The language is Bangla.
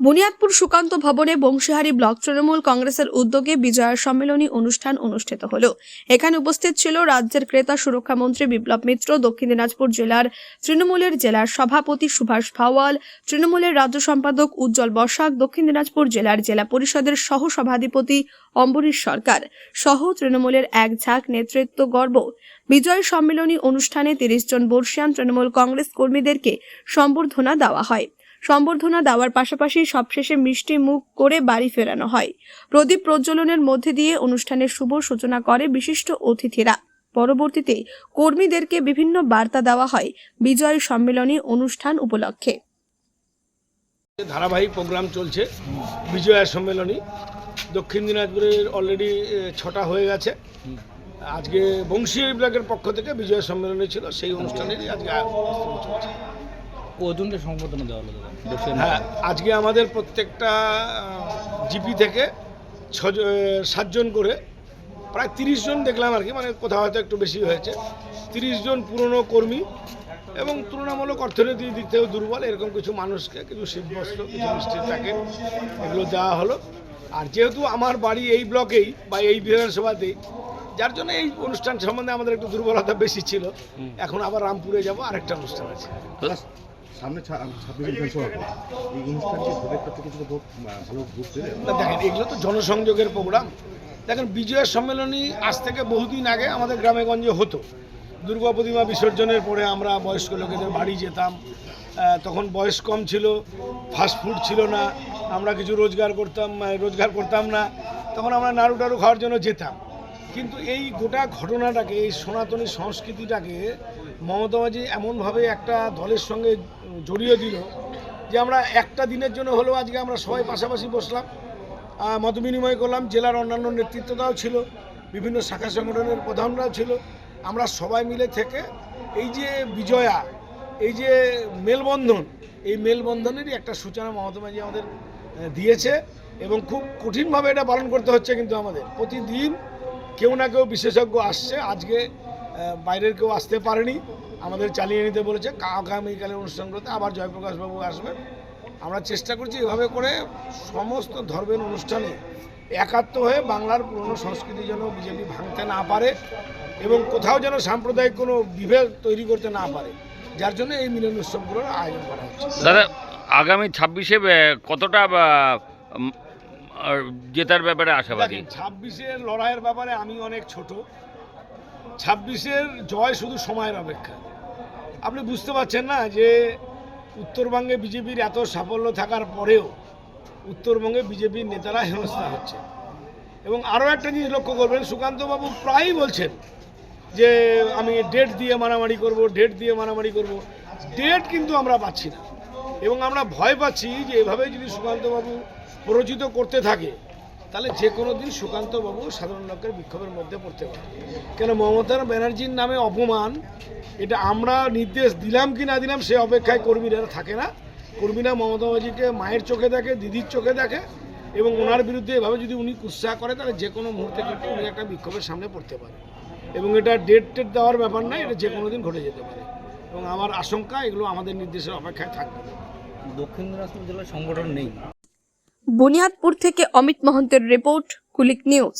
বুনিয়াদপুর সুকান্ত ভবনে বংশীহারী ব্লক তৃণমূল কংগ্রেসের উদ্যোগে বিজয়া সম্মেলনী অনুষ্ঠান অনুষ্ঠিত হল। এখানে উপস্থিত ছিল রাজ্যের ক্রেতা সুরক্ষা মন্ত্রী বিপ্লব মিত্র, দক্ষিণ দিনাজপুর জেলার তৃণমূলের জেলার সভাপতি সুভাষ ভাওয়াল, তৃণমূলের রাজ্য সম্পাদক উজ্জ্বল বসাক, দক্ষিণ দিনাজপুর জেলার জেলা পরিষদের সহ সভাধিপতি অম্বরীশ সরকার সহ তৃণমূলের এক ঝাঁক নেতৃত্ব গর্ব। বিজয় সম্মেলনী অনুষ্ঠানে তিরিশ জন বর্ষিয়ান তৃণমূল কংগ্রেস কর্মীদেরকে সম্বর্ধনা দেওয়া হয়। সম্বর্ধনা দেওয়ার পাশাপাশি সবশেষে মিষ্টি মুখ করে বাড়ি ফেরানো হয়। প্রদীপ প্রজ্বলনের মধ্যে দিয়ে অনুষ্ঠানের শুভ সূচনা করে বিশিষ্ট অতিথিরা। পরবর্তীতে কর্মীদেরকে বিভিন্ন বার্তা দেওয়া হয় বিজয় সম্মেলনী অনুষ্ঠান উপলক্ষে। ধারাবাহিক প্রোগ্রাম চলছে বিজয়া সম্মেলনী। দক্ষিণ দিনাজপুরের অলরেডি ছটা হয়ে গেছে। আজকে বংশী ব্লকের পক্ষ থেকে বিজয়া সম্মেলনী ছিল, সেই অনুষ্ঠানেরই আজকে কজনকে সম্বোধনা দেওয়া হলো হ্যাঁ আজকে আমাদের প্রত্যেকটা জিপি থেকে ছজ সাতজন করে প্রায় তিরিশ জন দেখলাম আর কি মানে কোথাও হয়তো একটু বেশি হয়েছে। তিরিশ জন পুরনো কর্মী এবং তুলনামূলক অর্থনৈতিক দিক থেকেও দুর্বল এরকম কিছু মানুষকে কিছু শীতবস্ত্র কিছু মিষ্টির প্যাকেট এগুলো দেওয়া হলো। আর যেহেতু আমার বাড়ি এই ব্লকেই বা এই বিধানসভাতেই যার জন্য এই অনুষ্ঠান সম্বন্ধে আমাদের একটু দুর্বলতা বেশি ছিল। এখন আবার রামপুরে যাব আরেকটা অনুষ্ঠান আছে। সামনে ছাব্বিশে বিধানসভা এই অনুষ্ঠানকে ভোটের ক্ষেত্রে কিছু ভালো ভোট দেখেন, এগুলো তো জনসংযোগের প্রোগ্রাম। দেখেন, বিজয়া সম্মেলনী আজ থেকে বহুদিন আগে আমাদের গ্রামে গঞ্জে হতো। দুর্গা প্রতিমা বিসর্জনের পরে আমরা বয়স্ক লোকেদের বাড়ি যেতাম। তখন বয়স কম ছিল ফাস্টফুড ছিল না, আমরা কিছু রোজগার করতাম রোজগার করতাম না। তখন আমরা নাড়ু টাড়ু খাওয়ার জন্য যেতাম। কিন্তু এই গোটা ঘটনাটাকে, এই সনাতনী সংস্কৃতিটাকে মমতাবাজি এমনভাবে একটা দলের সঙ্গে জড়িয়ে দিল যে আমরা একটা দিনের জন্য হলেও আজকে আমরা সবাই পাশাপাশি বসলাম মত বিনিময় করলাম, জেলার অন্যান্য নেতৃত্বরাও ছিল, বিভিন্ন শাখা সংগঠনের প্রধানরাও ছিল। আমরা সবাই মিলে থেকে এই যে বিজয়া, এই যে মেলবন্ধন, এই মেলবন্ধনেরই একটা সূচনা মমতা আমাদের দিয়েছে এবং খুব কঠিনভাবে এটা পালন করতে হচ্ছে কিন্তু আমাদের। প্রতিদিন কেউ না কেউ বিশেষজ্ঞ আসছে। আজকে বাইরের কেউ আসতে পারেনি। আমাদের চালিয়ে নিতে বলেছে। আগামীকালের অনুষ্ঠানগুলোতে আবার জয়প্রকাশবাবু আসবেন। আমরা চেষ্টা করছি এভাবে করে সমস্ত ধর্মের অনুষ্ঠানে একাত্ম হয়ে বাংলার পুরনো সংস্কৃতি যেন বিজেপি ভাঙতে না পারে এবং কোথাও যেন সাম্প্রদায়িক কোনো বিভেদ তৈরি করতে না পারে। যার জন্য এই মিলন উৎসবগুলোর আয়োজন করা হচ্ছে। দাদা, আগামী ছাব্বিশে কতটা জেতার ব্যাপারে আশাবাদী। ছাব্বিশের লড়াইয়ের ব্যাপারে আমি অনেক ছোট। ছাব্বিশের জয় শুধু সময়ের অপেক্ষা। আপনি বুঝতে পারছেন না যে উত্তরবঙ্গে বিজেপির এত সাফল্য থাকার পরেও উত্তরবঙ্গে বিজেপির নেতারা হেনস্থা হচ্ছে। এবং আরও একটা জিনিস লক্ষ্য করবেন, সুকান্তবাবু প্রায়ই বলছেন যে আমি ডেট দিয়ে মারামারি করব, ডেট দিয়ে মারামারি করব। ডেট কিন্তু আমরা পাচ্ছি না। এবং আমরা ভয় পাচ্ছি যে এভাবে যদি সুকান্তবাবু প্ররোচিত করতে থাকে, তাহলে যে কোনো দিন সুকান্তবাবু সাধারণ লোকের বিক্ষোভের মধ্যে পড়তে পারে। কেন মমতা ব্যানার্জির নামে অপমান, এটা আমরা নির্দেশ দিলাম কি না দিলাম সে অপেক্ষায় কর্মীরা থাকে না। কর্মীরা মমতা ব্যানার্জিকে মায়ের চোখে দেখে, দিদির চোখে দেখে এবং ওনার বিরুদ্ধে এভাবে যদি উনি কুৎসা করে, তাহলে যে কোনো মুহূর্তে কিন্তু উনি একটা বিক্ষোভের সামনে পড়তে পারে। এবং এটা ডেট টেট দেওয়ার ব্যাপার না এটা যে কোনো দিন ঘটে যেতে পারে। এবং আমার আশঙ্কা এগুলো আমাদের নির্দেশের অপেক্ষায় থাকবে। দক্ষিণ দিনাজপুর জেলার সংগঠন নেই। বুনিয়াদপুর থেকে অমিত মহন্তের রিপোর্ট কুলিক নিউজ।